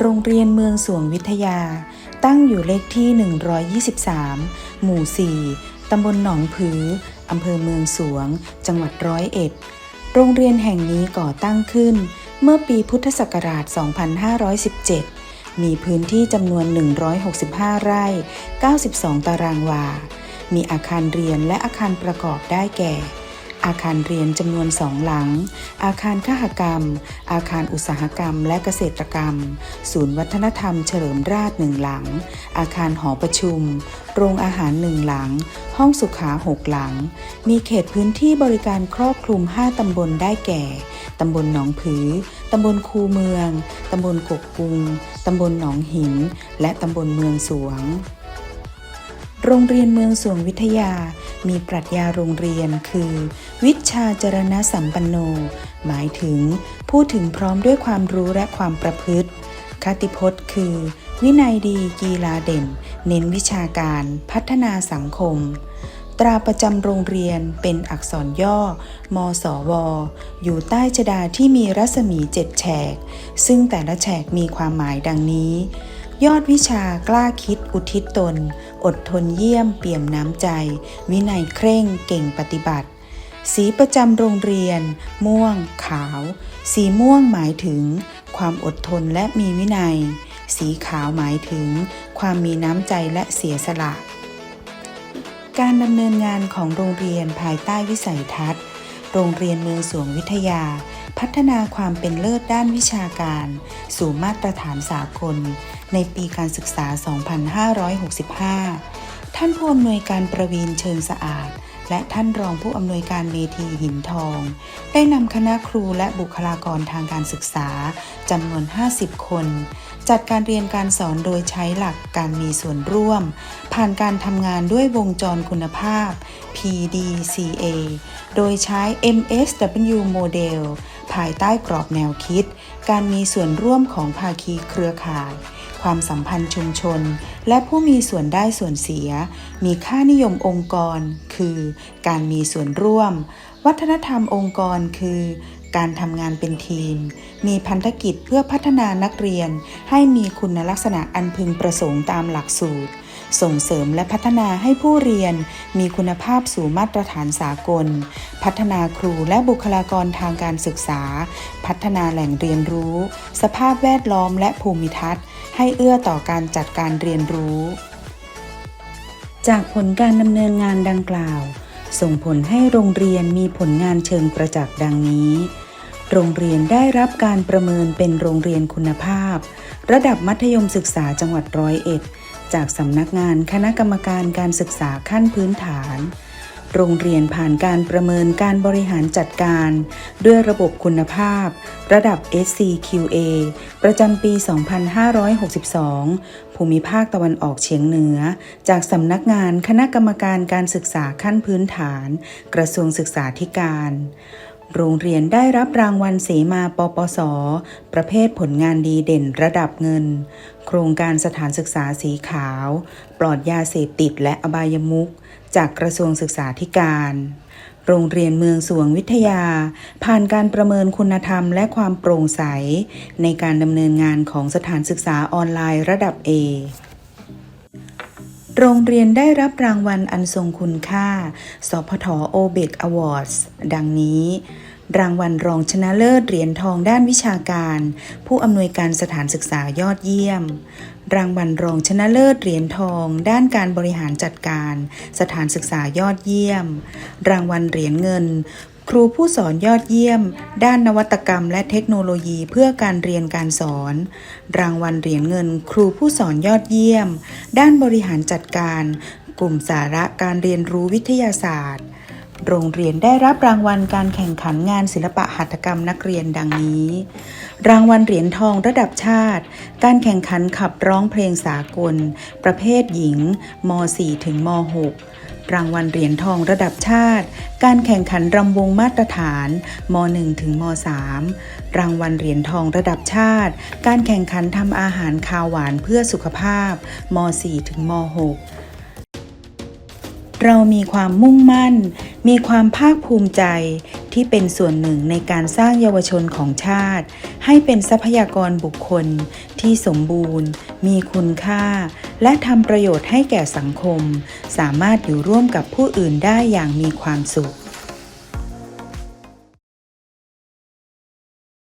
โรงเรียนเมืองสวงวิทยา ตั้งอยู่เลขที่ 123 หมู่ 4 ตำบลหนองผือ อำเภอเมืองสวง จังหวัดร้อยเอ็ด โรงเรียนแห่งนี้ก่อตั้งขึ้น เมื่อปีพุทธศักราช 2517 มีพื้นที่จำนวน 165 ไร่ 92 ตารางวา มีอาคารเรียนและอาคารประกอบได้แก่ อาคารเรียนจำนวนสองหลัง อาคารขหกรรม อาคารอุตสาหกรรม และเกษตรกรรม ศูนย์วัฒนธรรมเฉลิมราชหนึ่งหลัง อาคารหอประชุม โรงอาหารหนึ่งหลัง ห้องสุขาหกหลัง มีเขตพื้นที่บริการครอบคลุม 5 ตำบลได้แก่ ตำบลหนองผือ ตำบลคูเมือง ตำบลกกกุง ตำบลหนองหิน และตำบลเมืองสวง โรงเรียนเมืองสวงวิทยา มีปรัชญาโรงเรียนคือ วิชาจรณะสัมปันโน หมายถึงพูดถึงพร้อมด้วยความรู้และความประพฤติ คติพจน์คือ วินัยดีกีฬาเด่น เน้นวิชาการ พัฒนาสังคม ตราประจำโรงเรียนเป็นอักษรย่อ มสว อยู่ใต้ชดาที่มีรัศมีเจ็ดแฉก ซึ่งแต่ละแฉกมีความหมายดังนี้ ยอดวิชากล้าคิดอุทิศตน อดทนเยี่ยมเปี่ยมน้ำใจ วินัยเคร่งเก่งปฏิบัติ สีประจำโรงเรียน ม่วง ขาว สีม่วงหมายถึง ความอดทนและมีวินัย สีขาวหมายถึง ความมีน้ำใจและเสียสละ การดำเนินงานของโรงเรียนภายใต้วิสัยทัศน์ โรงเรียนเมืองสวงวิทยา พัฒนาความเป็นเลิศด้านวิชาการ สู่มาตรฐานสากล ในปีการศึกษา 2565 ท่านผู้อำนวยการประวีนเชิงสะอาด และท่านรองผู้อำนวยการเมธีหินทอง ได้นำคณะครูและบุคลากรทางการศึกษาจำนวน 50 คน จัดการเรียนการสอนโดยใช้หลักการมีส่วนร่วม ผ่านการทำงานด้วยวงจรคุณภาพ PDCA โดยใช้ MSW Model ภายใต้กรอบแนวคิด การมีส่วนร่วมของภาคีเครือข่าย ความสัมพันธ์ชุมชน และผู้มีส่วนได้ส่วนเสีย มีค่านิยมองค์กร คือการมีส่วนร่วม วัฒนธรรมองค์กรคือการทำงานเป็นทีม มีพันธกิจเพื่อพัฒนานักเรียน ให้มีคุณลักษณะอันพึงประสงค์ตามหลักสูตร ส่งเสริมและพัฒนาให้ผู้เรียนมีคุณภาพสู่มาตรฐานสากล พัฒนาครูและบุคลากรทางการศึกษา พัฒนาแหล่งเรียนรู้ สภาพแวดล้อมและภูมิทัศน์ ให้เอื้อต่อการจัดการเรียนรู้ จากผลการดำเนินงานดังกล่าว ส่งผลให้โรงเรียนมีผลงานเชิงประจักษ์ดังนี้โรงเรียนได้รับการประเมินเป็นโรงเรียนคุณภาพ ระดับมัธยมศึกษาจังหวัดร้อยเอ็ด จากสำนักงานคณะกรรมการการศึกษาขั้นพื้นฐาน โรงเรียนผ่านการประเมินการบริหารจัดการ ด้วยระบบคุณภาพ ระดับ SCQA ประจำปี 2562 ภูมิภาคตะวันออกเฉียงเหนือ จากสำนักงานคณะกรรมการการศึกษาขั้นพื้นฐาน กระทรวงศึกษาธิการ โรงเรียนได้รับรางวัลเสมาปปส ประเภทผลงานดีเด่นระดับเงิน โครงการสถานศึกษาสีขาว ปลอดยาเสพติดและอบายมุขจากกระทรวงศึกษาธิการ โรงเรียนเมืองสวงวิทยา ผ่านการประเมินคุณธรรมและความโปร่งใส ในการดำเนินงานของสถานศึกษาออนไลน์ระดับ A โรงเรียนได้รับรางวัลอันทรงคุณค่า สพทโอเบกอวอร์ดดังนี้ รางวัลรองชนะเลิศเหรียญทองด้านวิชาการ ผู้อำนวยการสถานศึกษายอดเยี่ยม รางวัลรองชนะเลิศเหรียญทอง ด้านการบริหารจัดการ สถานศึกษายอดเยี่ยม รางวัลเหรียญเงิน ครูผู้สอนยอดเยี่ยม ด้านนวัตกรรมและเทคโนโลยีเพื่อการเรียนการสอน รางวัลเหรียญเงิน ครูผู้สอนยอดเยี่ยม ด้านบริหารจัดการ กลุ่มสาระการเรียนรู้วิทยาศาสตร์ โรงเรียนได้รับรางวัลการแข่งขันงานศิลปะหัตถกรรมนักเรียนดังนี้ รางวัลเหรียญทองระดับชาติ การแข่งขันขับร้องเพลงสากล ประเภทหญิงม .4 ถึงม .6 รางวัลเหรียญทองระดับชาติ การแข่งขันรำวงมาตรฐานม .1 ถึงม .3 รางวัลเหรียญทองระดับชาติ การแข่งขันทำอาหารคาวหวานเพื่อสุขภาพม .4 ถึงม .6 เรามีความมุ่งมั่น มีความภาคภูมิใจที่เป็นส่วนหนึ่งในการสร้างเยาวชนของชาติ ให้เป็นทรัพยากรบุคคลที่สมบูรณ์ มีคุณค่า และทำประโยชน์ให้แก่สังคม สามารถอยู่ร่วมกับผู้อื่นได้อย่างมีความสุข